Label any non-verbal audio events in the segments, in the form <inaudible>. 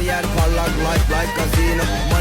Her yer parlak like like casino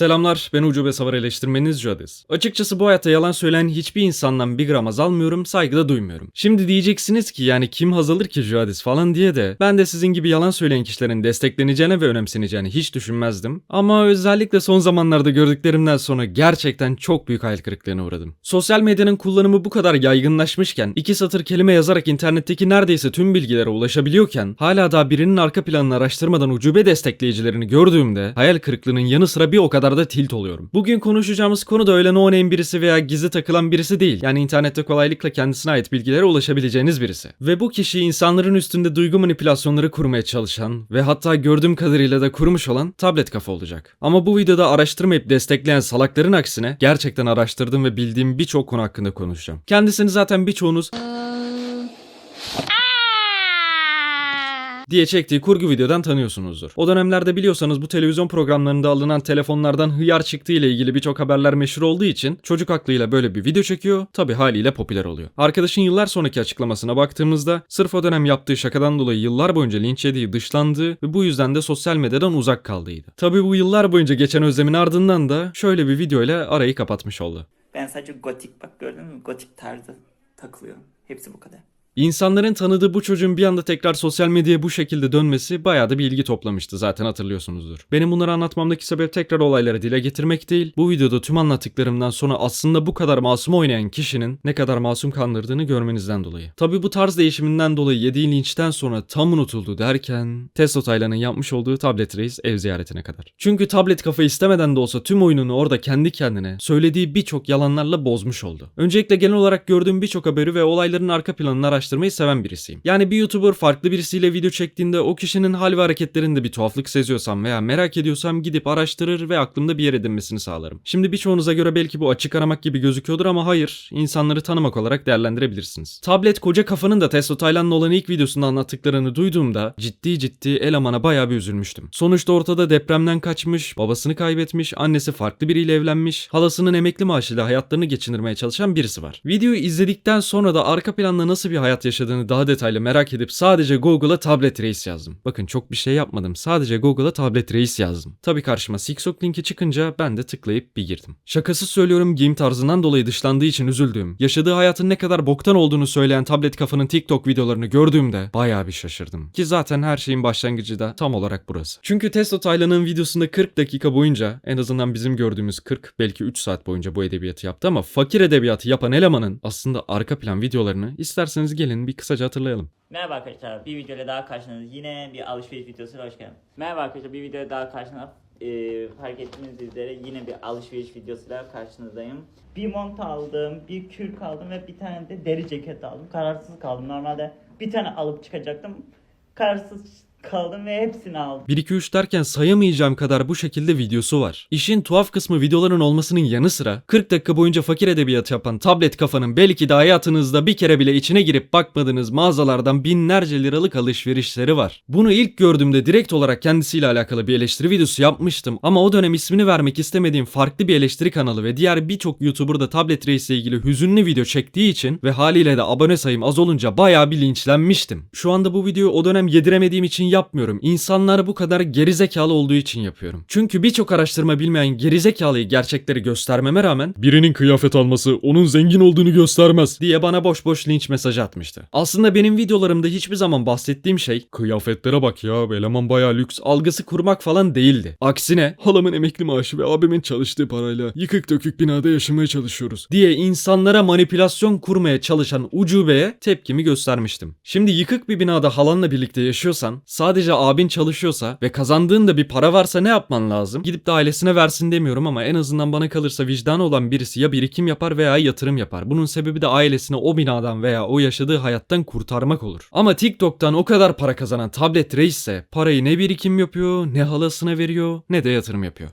Selamlar, ben Ucube Savar eleştirmeniz Jadis. Açıkçası bu hayatta yalan söyleyen hiçbir insandan bir gram haz almıyorum, saygı da duymuyorum. Şimdi diyeceksiniz ki yani kim haz alır ki Jadis falan diye de ben de sizin gibi yalan söyleyen kişilerin destekleneceğine ve önemseneceğini hiç düşünmezdim. Ama özellikle son zamanlarda gördüklerimden sonra gerçekten çok büyük hayal kırıklığına uğradım. Sosyal medyanın kullanımı bu kadar yaygınlaşmışken, iki satır kelime yazarak internetteki neredeyse tüm bilgilere ulaşabiliyorken, hala daha birinin arka planını araştırmadan ucube destekleyicilerini gördüğümde hayal kırıklığının yanı sıra bir o kadar da tilt oluyorum. Bugün konuşacağımız konu da öyle no name birisi veya gizli takılan birisi değil. Yani internette kolaylıkla kendisine ait bilgilere ulaşabileceğiniz birisi. Ve bu kişi insanların üstünde duygu manipülasyonları kurmaya çalışan ve hatta gördüğüm kadarıyla da kurmuş olan tablet kafa olacak. Ama bu videoda araştırmayıp destekleyen salakların aksine gerçekten araştırdığım ve bildiğim birçok konu hakkında konuşacağım. Kendisini zaten birçoğunuz diye çektiği kurgu videodan tanıyorsunuzdur. O dönemlerde biliyorsanız bu televizyon programlarında alınan telefonlardan hıyar çıktığı ile ilgili birçok haberler meşhur olduğu için çocuk aklıyla böyle bir video çekiyor, tabi haliyle popüler oluyor. Arkadaşın yıllar sonraki açıklamasına baktığımızda sırf o dönem yaptığı şakadan dolayı yıllar boyunca linç yediği, dışlandığı ve bu yüzden de sosyal medyadan uzak kaldığıydı. Tabi bu yıllar boyunca geçen özlemin ardından da şöyle bir videoyla arayı kapatmış oldu. Ben sadece gotik bak gördün mü? Gotik tarzı takılıyorum. Hepsi bu kadar. İnsanların tanıdığı bu çocuğun bir anda tekrar sosyal medyaya bu şekilde dönmesi bayağı da bir ilgi toplamıştı zaten hatırlıyorsunuzdur. Benim bunları anlatmamdaki sebep tekrar olayları dile getirmek değil, bu videoda tüm anlattıklarımdan sonra aslında bu kadar masum oynayan kişinin ne kadar masum kandırdığını görmenizden dolayı. Tabi bu tarz değişiminden dolayı yediği linçten sonra tam unutuldu derken Tesla Taylan'ın yapmış olduğu tablet reis ev ziyaretine kadar. Çünkü tablet kafa istemeden de olsa tüm oyununu orada kendi kendine söylediği birçok yalanlarla bozmuş oldu. Öncelikle genel olarak gördüğüm birçok haberi ve olayların arka planını araştırmayı seven birisiyim. Yani bir YouTuber farklı birisiyle video çektiğinde o kişinin hal ve hareketlerinde bir tuhaflık seziyorsam veya merak ediyorsam gidip araştırır ve aklımda bir yer edinmesini sağlarım. Şimdi birçoğunuza göre belki bu açık aramak gibi gözüküyordur ama hayır, insanları tanımak olarak değerlendirebilirsiniz. Tablet koca kafanın da Tesla Tayland'la olan ilk videosunda anlattıklarını duyduğumda ciddi ciddi elemana bayağı bir üzülmüştüm. Sonuçta ortada depremden kaçmış, babasını kaybetmiş, annesi farklı biriyle evlenmiş, halasının emekli maaşıyla hayatlarını geçindirmeye çalışan birisi var. Videoyu izledikten sonra da arka planda nasıl bir hayat yaşadığını daha detaylı merak edip sadece Google'a tablet reis yazdım. Bakın çok bir şey yapmadım. Sadece Google'a tablet reis yazdım. Tabi karşıma Sixok linki çıkınca ben de tıklayıp bir girdim. Şakasız söylüyorum giyim tarzından dolayı dışlandığı için üzüldüğüm, yaşadığı hayatın ne kadar boktan olduğunu söyleyen tablet kafanın TikTok videolarını gördüğümde bayağı bir şaşırdım. Ki zaten her şeyin başlangıcı da tam olarak burası. Çünkü Tesla Taylan'ın videosunda 40 dakika boyunca en azından bizim gördüğümüz 40 belki 3 saat boyunca bu edebiyatı yaptı ama fakir edebiyatı yapan elemanın aslında arka plan videolarını isterseniz gelin bir kısaca hatırlayalım. Merhaba arkadaşlar. Bir videoyla daha karşınızda. Yine bir alışveriş videosuyla hoş geldiniz. Merhaba arkadaşlar. Bir videoya daha karşınızda. Ee, fark ettiğiniz üzere yine bir alışveriş videosuyla karşınızdayım. Bir mont aldım, bir kürk aldım ve bir tane de deri ceket aldım. Kararsız kaldım. Normalde bir tane alıp çıkacaktım. Kararsız kaldım ve hepsini aldım. 1-2-3 derken sayamayacağım kadar bu şekilde videosu var. İşin tuhaf kısmı videoların olmasının yanı sıra 40 dakika boyunca fakir edebiyatı yapan tablet kafanın belki de hayatınızda bir kere bile içine girip bakmadığınız mağazalardan binlerce liralık alışverişleri var. Bunu ilk gördüğümde direkt olarak kendisiyle alakalı bir eleştiri videosu yapmıştım ama o dönem ismini vermek istemediğim farklı bir eleştiri kanalı ve diğer birçok YouTuber da tablet reisle ilgili hüzünlü video çektiği için ve haliyle de abone sayım az olunca bayağı bir linçlenmiştim. Şu anda bu videoyu o dönem yediremediğim için yapmıyorum. İnsanlar bu kadar gerizekalı olduğu için yapıyorum. Çünkü birçok araştırma bilmeyen gerizekalıyı gerçekleri göstermeme rağmen birinin kıyafet alması onun zengin olduğunu göstermez diye bana boş boş linç mesajı atmıştı. Aslında benim videolarımda hiçbir zaman bahsettiğim şey kıyafetlere bak ya eleman bayağı lüks algısı kurmak falan değildi. Aksine halamın emekli maaşı ve abimin çalıştığı parayla yıkık dökük binada yaşamaya çalışıyoruz diye insanlara manipülasyon kurmaya çalışan ucubeye tepkimi göstermiştim. Şimdi yıkık bir binada halanla birlikte yaşıyorsan sadece abin çalışıyorsa ve kazandığında bir para varsa ne yapman lazım? Gidip de ailesine versin demiyorum ama en azından bana kalırsa vicdanı olan birisi ya birikim yapar veya yatırım yapar. Bunun sebebi de ailesini o binadan veya o yaşadığı hayattan kurtarmak olur. Ama TikTok'tan o kadar para kazanan tablet reisse parayı ne birikim yapıyor, ne halasına veriyor, ne de yatırım yapıyor.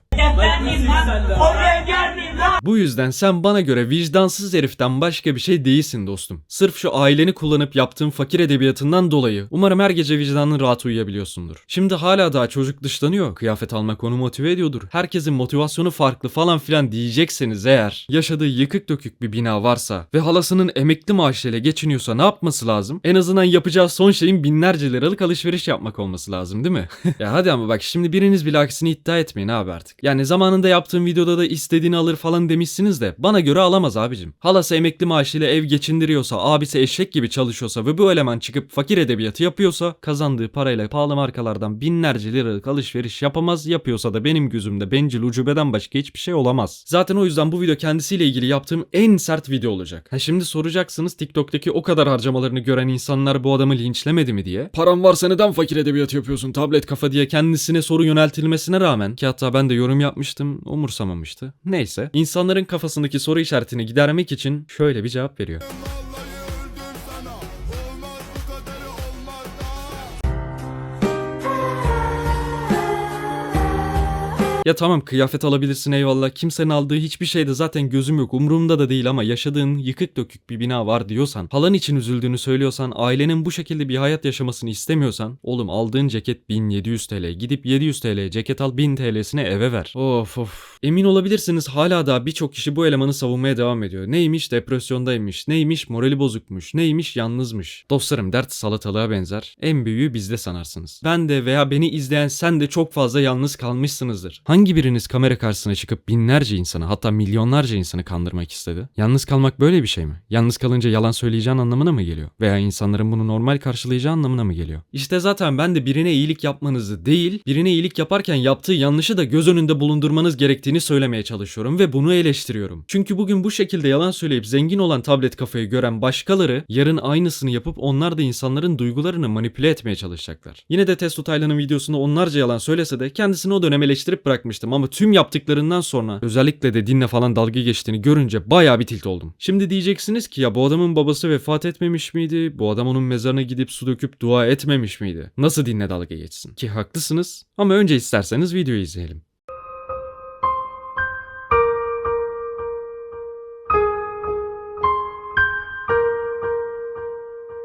Bu yüzden sen bana göre vicdansız heriften başka bir şey değilsin dostum. Sırf şu aileni kullanıp yaptığın fakir edebiyatından dolayı umarım her gece vicdanın rahat uyuyabiliyorsundur. Şimdi hala daha çocuk dışlanıyor. Kıyafet almak onu motive ediyordur. Herkesin motivasyonu farklı falan filan diyecekseniz eğer yaşadığı yıkık dökük bir bina varsa ve halasının emekli maaşıyla geçiniyorsa ne yapması lazım? En azından yapacağı son şeyin binlerce liralık alışveriş yapmak olması lazım değil mi? <laughs> ya hadi ama bak şimdi biriniz bile aksini iddia etmeyin abi artık. Yani zamanında yaptığım videoda da istediğini alır falan demişsiniz de bana göre alamaz abicim. Halası emekli maaşıyla ev geçindiriyorsa, abisi eşek gibi çalışıyorsa ve bu eleman çıkıp fakir edebiyatı yapıyorsa kazandığı parayla pahalı markalardan binlerce liralık alışveriş yapamaz. Yapıyorsa da benim gözümde bencil ucubeden başka hiçbir şey olamaz. Zaten o yüzden bu video kendisiyle ilgili yaptığım en sert video olacak. Ha şimdi soracaksınız TikTok'taki o kadar harcamalarını gören insanlar bu adamı linçlemedi mi diye. Param varsa neden fakir edebiyatı yapıyorsun tablet kafa diye kendisine soru yöneltilmesine rağmen ki hatta ben de yorum yapmıştım umursamamıştı. Neyse insanların kafasındaki soru işaretini gidermek için şöyle bir cevap veriyor. Ya tamam kıyafet alabilirsin eyvallah. Kimsenin aldığı hiçbir şeyde zaten gözüm yok. Umurumda da değil ama yaşadığın yıkık dökük bir bina var diyorsan, halan için üzüldüğünü söylüyorsan, ailenin bu şekilde bir hayat yaşamasını istemiyorsan, oğlum aldığın ceket 1700 TL. Gidip 700 TL ceket al 1000 TL'sine eve ver. Of of. Emin olabilirsiniz hala daha birçok kişi bu elemanı savunmaya devam ediyor. Neymiş depresyondaymış, neymiş morali bozukmuş, neymiş yalnızmış. Dostlarım dert salatalığa benzer. En büyüğü bizde sanarsınız. Ben de veya beni izleyen sen de çok fazla yalnız kalmışsınızdır. Hangi biriniz kamera karşısına çıkıp binlerce insanı hatta milyonlarca insanı kandırmak istedi? Yalnız kalmak böyle bir şey mi? Yalnız kalınca yalan söyleyeceğin anlamına mı geliyor? Veya insanların bunu normal karşılayacağı anlamına mı geliyor? İşte zaten ben de birine iyilik yapmanızı değil, birine iyilik yaparken yaptığı yanlışı da göz önünde bulundurmanız gerektiğini söylemeye çalışıyorum ve bunu eleştiriyorum. Çünkü bugün bu şekilde yalan söyleyip zengin olan tablet kafayı gören başkaları yarın aynısını yapıp onlar da insanların duygularını manipüle etmeye çalışacaklar. Yine de Testo Taylan'ın videosunda onlarca yalan söylese de kendisini o dönem eleştirip bırakmıştım ama tüm yaptıklarından sonra özellikle de dinle falan dalga geçtiğini görünce bayağı bir tilt oldum. Şimdi diyeceksiniz ki ya bu adamın babası vefat etmemiş miydi? Bu adam onun mezarına gidip su döküp dua etmemiş miydi? Nasıl dinle dalga geçsin? Ki haklısınız ama önce isterseniz videoyu izleyelim.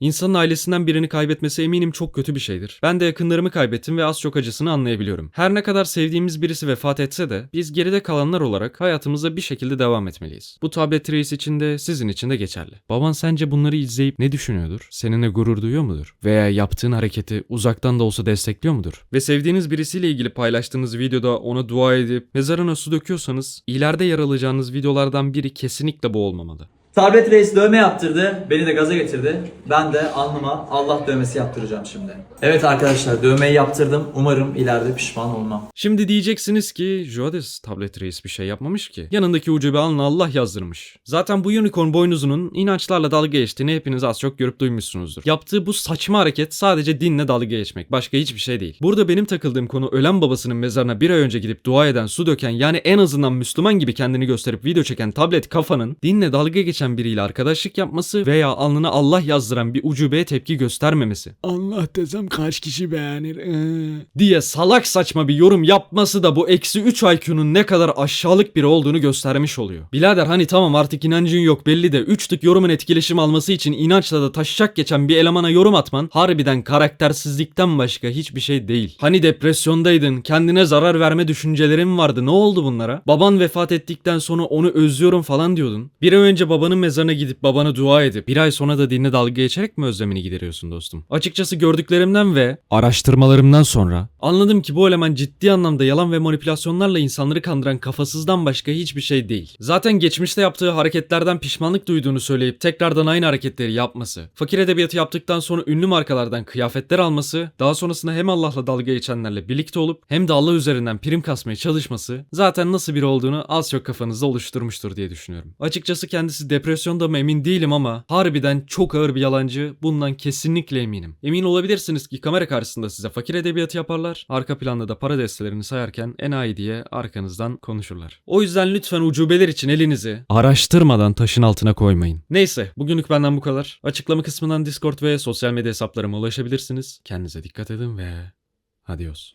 İnsanın ailesinden birini kaybetmesi eminim çok kötü bir şeydir. Ben de yakınlarımı kaybettim ve az çok acısını anlayabiliyorum. Her ne kadar sevdiğimiz birisi vefat etse de biz geride kalanlar olarak hayatımıza bir şekilde devam etmeliyiz. Bu tablet reis için de sizin için de geçerli. Baban sence bunları izleyip ne düşünüyordur? Seninle gurur duyuyor mudur? Veya yaptığın hareketi uzaktan da olsa destekliyor mudur? Ve sevdiğiniz birisiyle ilgili paylaştığınız videoda ona dua edip mezarına su döküyorsanız ileride yer alacağınız videolardan biri kesinlikle bu olmamalı. Tablet Reis dövme yaptırdı. Beni de gaza getirdi. Ben de alnıma Allah dövmesi yaptıracağım şimdi. Evet arkadaşlar dövmeyi yaptırdım. Umarım ileride pişman olmam. Şimdi diyeceksiniz ki Joades tablet reis bir şey yapmamış ki. Yanındaki ucube alnına Allah yazdırmış. Zaten bu unicorn boynuzunun inançlarla dalga geçtiğini hepiniz az çok görüp duymuşsunuzdur. Yaptığı bu saçma hareket sadece dinle dalga geçmek. Başka hiçbir şey değil. Burada benim takıldığım konu ölen babasının mezarına bir ay önce gidip dua eden, su döken yani en azından Müslüman gibi kendini gösterip video çeken tablet kafanın dinle dalga geçen biriyle arkadaşlık yapması veya alnına Allah yazdıran bir ucubeye tepki göstermemesi. Allah desem kaç kişi beğenir. Ee. diye salak saçma bir yorum yapması da bu eksi 3 IQ'nun ne kadar aşağılık biri olduğunu göstermiş oluyor. Birader hani tamam artık inancın yok belli de 3 tık yorumun etkileşim alması için inançla da taşacak geçen bir elemana yorum atman harbiden karaktersizlikten başka hiçbir şey değil. Hani depresyondaydın, kendine zarar verme düşüncelerin vardı ne oldu bunlara? Baban vefat ettikten sonra onu özlüyorum falan diyordun. Bir ay önce babanın mezarına gidip babana dua edip bir ay sonra da dinle dalga geçerek mi özlemini gideriyorsun dostum? Açıkçası gördüklerimden ve araştırmalarımdan sonra anladım ki bu eleman ciddi anlamda yalan ve manipülasyonlarla insanları kandıran kafasızdan başka hiçbir şey değil. Zaten geçmişte yaptığı hareketlerden pişmanlık duyduğunu söyleyip tekrardan aynı hareketleri yapması, fakir edebiyatı yaptıktan sonra ünlü markalardan kıyafetler alması, daha sonrasında hem Allah'la dalga geçenlerle birlikte olup hem de Allah üzerinden prim kasmaya çalışması zaten nasıl biri olduğunu az çok kafanızda oluşturmuştur diye düşünüyorum. Açıkçası kendisi depresyonda mı emin değilim ama harbiden çok ağır bir yalancı bundan kesinlikle eminim. Emin olabilirsiniz ki kamera karşısında size fakir edebiyatı yaparlar, arka planda da para destelerini sayarken enayi diye arkanızdan konuşurlar. O yüzden lütfen ucubeler için elinizi araştırmadan taşın altına koymayın. Neyse bugünlük benden bu kadar. Açıklama kısmından Discord ve sosyal medya hesaplarıma ulaşabilirsiniz. Kendinize dikkat edin ve adios.